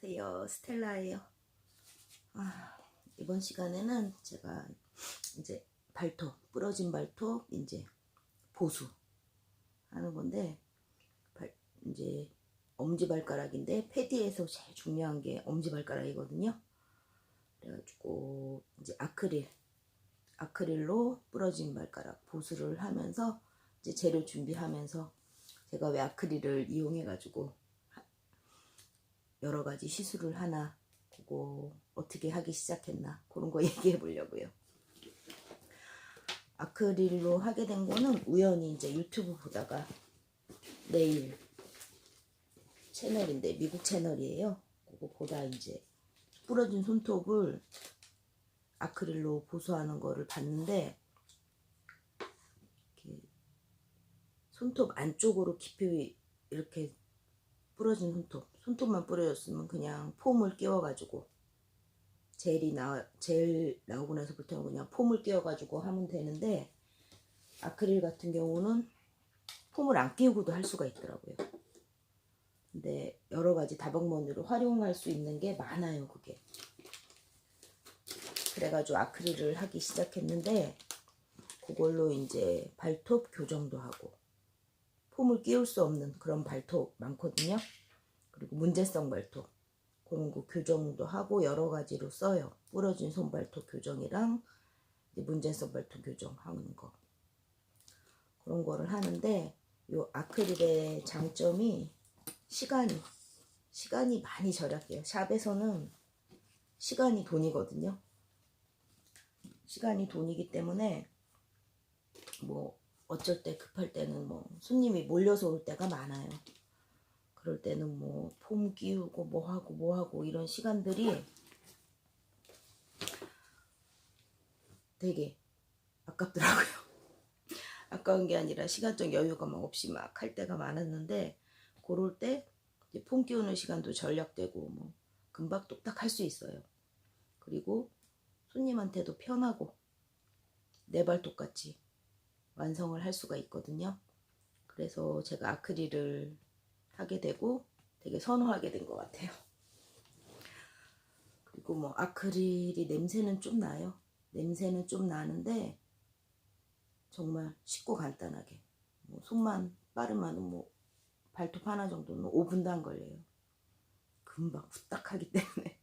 안녕하세요. 스텔라예요. 아, 이번 시간에는 제가 이제 발톱, 부러진 발톱 이제 보수 하는 건데 발, 이제 엄지발가락인데 패디에서 제일 중요한 게 엄지발가락이거든요. 그래가지고 이제 아크릴 아크릴로 부러진 발가락 보수를 하면서 이제 재료 준비하면서 제가 왜 아크릴을 이용해 가지고 여러 가지 시술을 하나 그거 어떻게 하기 시작했나 그런 거 얘기해 보려고요. 아크릴로 하게 된 거는 우연히 이제 유튜브 보다가 내일 채널인데 미국 채널이에요. 그거 보다 이제 부러진 손톱을 아크릴로 보수하는 거를 봤는데 손톱 안쪽으로 깊이 이렇게 부러진 손톱 손톱만 뿌려졌으면 그냥 폼을 끼워가지고 젤이 나, 젤 나오고 나서부터는 그냥 폼을 끼워가지고 하면 되는데 아크릴 같은 경우는 폼을 안 끼우고도 할 수가 있더라고요. 근데 여러 가지 다방면으로 활용할 수 있는 게 많아요, 그게. 그래가지고 아크릴을 하기 시작했는데 그걸로 이제 발톱 교정도 하고 폼을 끼울 수 없는 그런 발톱 많거든요. 그리고 문제성 발톱 그런 거 교정도 하고 여러 가지로 써요. 부러진 손발톱 교정이랑 문제성 발톱 교정하는 거 그런 거를 하는데 요 아크릴의 장점이 시간이 시간이 많이 절약해요. 샵에서는 시간이 돈이거든요. 시간이 돈이기 때문에 뭐 어쩔 때 급할 때는 뭐 손님이 몰려서 올 때가 많아요. 그럴 때는 뭐 폼 끼우고 뭐 하고 뭐 하고 이런 시간들이 되게 아깝더라고요. 아까운 게 아니라 시간적 여유가 막 없이 막 할 때가 많았는데 그럴 때 이제 폼 끼우는 시간도 절약되고 뭐 금방 뚝딱 할 수 있어요. 그리고 손님한테도 편하고 내 발톱같이 완성을 할 수가 있거든요. 그래서 제가 아크릴을 하게 되고 되게 선호하게 된 것 같아요. 그리고 뭐 아크릴이 냄새는 좀 나요. 냄새는 좀 나는데 정말 쉽고 간단하게 뭐 손만 빠르면 뭐 발톱 하나 정도는 5분도 안 걸려요. 금방 후딱 하기 때문에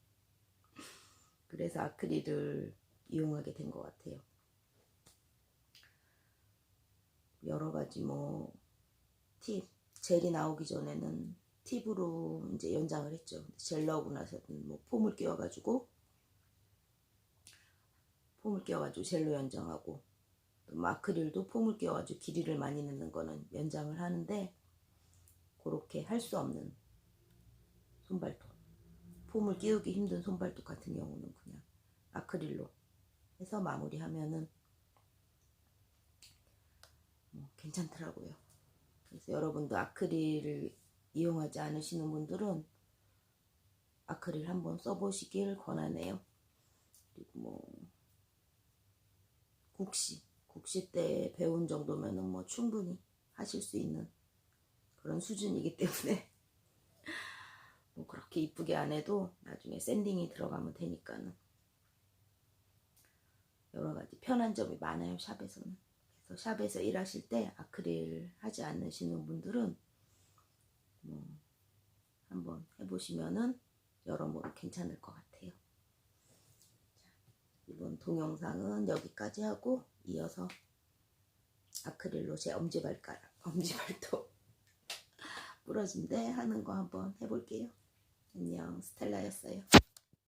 그래서 아크릴을 이용하게 된 것 같아요. 여러 가지 뭐 팁, 젤이 나오기 전에는 팁으로 이제 연장을 했죠. 젤 나오고 나서는 뭐 폼을 끼워가지고 폼을 끼워가지고 젤로 연장하고 또 마크릴도 폼을 끼워가지고 길이를 많이 넣는 거는 연장을 하는데 그렇게 할 수 없는 손발톱 폼을 끼우기 힘든 손발톱 같은 경우는 그냥 아크릴로 해서 마무리하면은 뭐 괜찮더라고요. 그래서 여러분도 아크릴을 이용하지 않으시는 분들은 아크릴 한번 써보시길 권하네요. 그리고 뭐 국시, 국시 때 배운 정도면은 뭐 충분히 하실 수 있는 그런 수준이기 때문에 뭐 그렇게 이쁘게 안 해도 나중에 샌딩이 들어가면 되니까는 여러 가지 편한 점이 많아요 샵에서는. 샵에서 일하실 때 아크릴 하지 않으시는 분들은 뭐 한번 해보시면은 여러모로 괜찮을 것 같아요. 자, 이번 동영상은 여기까지 하고 이어서 아크릴로 제 엄지발가락, 엄지발톱 부러진데 하는 거 한번 해볼게요. 안녕, 스텔라였어요.